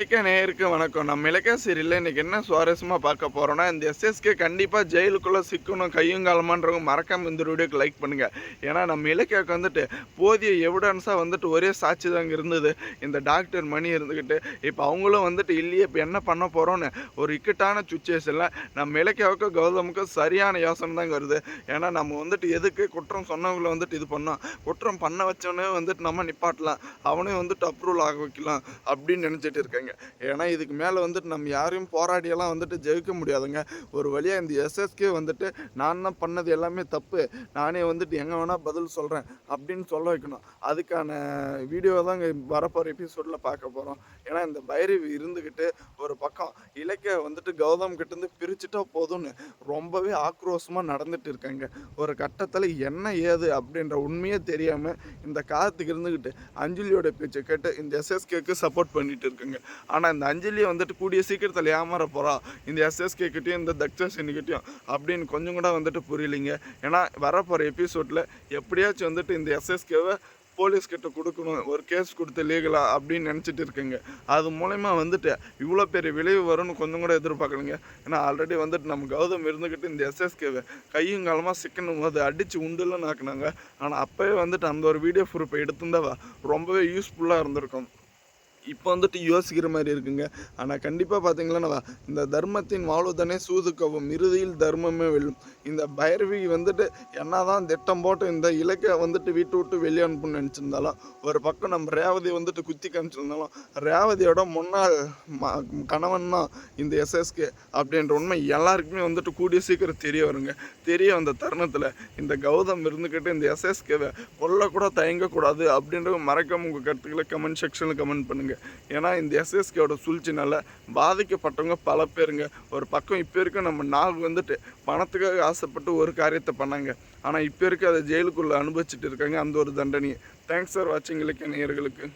இலக்கிய நேயருக்கு வணக்கம். நம்ம இலக்கிய சீரியலில் இன்றைக்கி என்ன சுவாரஸ்யமாக பார்க்க போகிறோம்னா இந்த எஸ்எஸ்கே கண்டிப்பாக ஜெயிலுக்குள்ளே சிக்கணும் கையும் காலமான்றவங்க மறக்காமல் இந்த வீடியோக்கு லைக் பண்ணுங்கள் ஏன்னா நம்ம இலக்கியாவுக்கு வந்துட்டு போதிய எவிடன்ஸாக வந்துட்டு ஒரே சாட்சி தாங்க இருந்தது. இந்த டாக்டர் மணி இருந்துக்கிட்டு இப்போ அவங்களும் வந்துட்டு இல்லையே இப்போ என்ன பண்ண போகிறோன்னு ஒரு இக்கட்டான சுச்சுவேஷனில் நம்ம இலக்கியாவுக்கு கௌதமுக்கும் சரியான யோசனை தாங்க வருது. ஏன்னா நம்ம வந்துட்டு எதுக்கு குற்றம் சொன்னவங்கள வந்துட்டு இது பண்ணோம்? குற்றம் பண்ண வச்சவனே வந்துட்டு நம்ம நிப்பாட்டலாம். அவனே வந்துட்டு அப்ரூவல் ஆக வைக்கலாம் அப்படின்னு நினச்சிட்டு இருக்காங்க. ஏன்னா இதுக்கு மேலே வந்துட்டு நம்ம யாரையும் போராடியெல்லாம் வந்துட்டு ஜெயிக்க முடியாதுங்க. ஒரு வழியாக இந்த எஸ்எஸ்கே வந்துட்டு நான் தான் பண்ணது எல்லாமே தப்பு. நானே வந்துட்டு எங்கே வேணால் பதில் சொல்கிறேன் அப்படின்னு சொல்ல வைக்கணும். அதுக்கான வீடியோ தான் இங்கே வரப்போகிற எபிசோடில் பார்க்க போகிறோம் ஏன்னா இந்த பைரவி இருந்துக்கிட்டு ஒரு பக்கம் இலக்கிய வந்துட்டு கௌதம் கிட்டேருந்து பிரிச்சுட்டா போதும்னு ரொம்பவே ஆக்ரோஷமாக நடந்துட்டு இருக்காங்க. ஒரு கட்டத்தில் என்ன ஏது அப்படின்ற உண்மையே தெரியாமல் இந்த காலத்துக்கு இருந்துக்கிட்டு அஞ்சலியோட பேச்சை கேட்டு இந்த எஸ்எஸ்கேக்கு சப்போர்ட் பண்ணிட்டு இருக்குங்க. ஆனால் இந்த அஞ்சலியை வந்துட்டு கூடிய சீக்கிரத்தில் ஏமாற போகிறா இந்த எஸ்எஸ்கே கிட்டேயும் இந்த தக்ஷசினிக்கிட்டையும் அப்படின்னு கொஞ்சம் கூட வந்துட்டு புரியலிங்க. ஏன்னா வரப்போகிற எபிசோடில் எப்படியாச்சும் வந்துட்டு இந்த எஸ்எஸ்கேவை போலீஸ்கிட்ட கொடுக்கணும் ஒரு கேஸ் கொடுத்து லீகலா அப்படின்னு நினச்சிட்டு இருக்குங்க. அது மூலயமா வந்துட்டு இவ்வளோ பெரிய விளைவு வரும்னு கொஞ்சம் கூட எதிர்பார்க்கலங்க. ஏன்னா ஆல்ரெடி வந்துட்டு நம்ம கௌதம் இருந்துக்கிட்டு இந்த எஸ்எஸ்கேவை கையும் காலமாக சிக்கணும். போது அடித்து உண்டுலன்னு ஆக்குனாங்க. ஆனால் அப்போவே வந்துட்டு அந்த ஒரு வீடியோ ப்ரூஃபை எடுத்திருந்தவா ரொம்பவே யூஸ்ஃபுல்லாக இருந்திருக்கும். இப்போ வந்துட்டு யோசிக்கிற மாதிரி இருக்குங்க. ஆனால் கண்டிப்பாக பார்த்தீங்களா இந்த தர்மத்தின் வாழ்வுதானே சூதுக்கவும் இறுதியில் தர்மமே வெல்லும். இந்த பைரவி வந்துட்டு என்னதான் திட்டம் போட்டு இந்த இலக்கை வந்துட்டு வீட்டு விட்டு வெளியே அனுப்புன்னு நினச்சிருந்தாலும் ஒரு பக்கம் நம்ம ரேவதி வந்துட்டு குத்தி காமிச்சிருந்தாலும் ரேவதியோட முன்னாள் கணவன் தான் இந்த எஸ்எஸ்கே அப்படின்ற உண்மை எல்லாருக்குமே வந்துட்டு கூடிய சீக்கிரம் தெரிய வருங்க. தெரிய வந்த தருணத்தில் இந்த கௌதம் இருந்துக்கிட்டு இந்த எஸ்எஸ்கேவை கொல்லக்கூட தயங்கக்கூடாது அப்படின்ற மறக்காம உங்கள் கருத்துக்களை கமெண்ட் செக்ஷனில் கமெண்ட் பண்ணுங்கள் ஏன்னா இந்த எஸ்எஸ்கேவோட சூழ்ச்சினால பாதிக்கப்பட்டவங்க பல பேருங்க. ஒரு பக்கம் இப்போ இருக்க நம்ம நாள் வந்துட்டு பணத்துக்காக ஆசைப்பட்டு ஒரு காரியத்தை பண்ணாங்க. ஆனால் இப்போ இருக்க அதை ஜெயிலுக்குள்ளே அனுபவிச்சுட்டு இருக்காங்க. அந்த ஒரு தண்டனையை. தேங்க்ஸ் ஃபார் வாட்சிங் இலக்கிய நேயர்களுக்கு.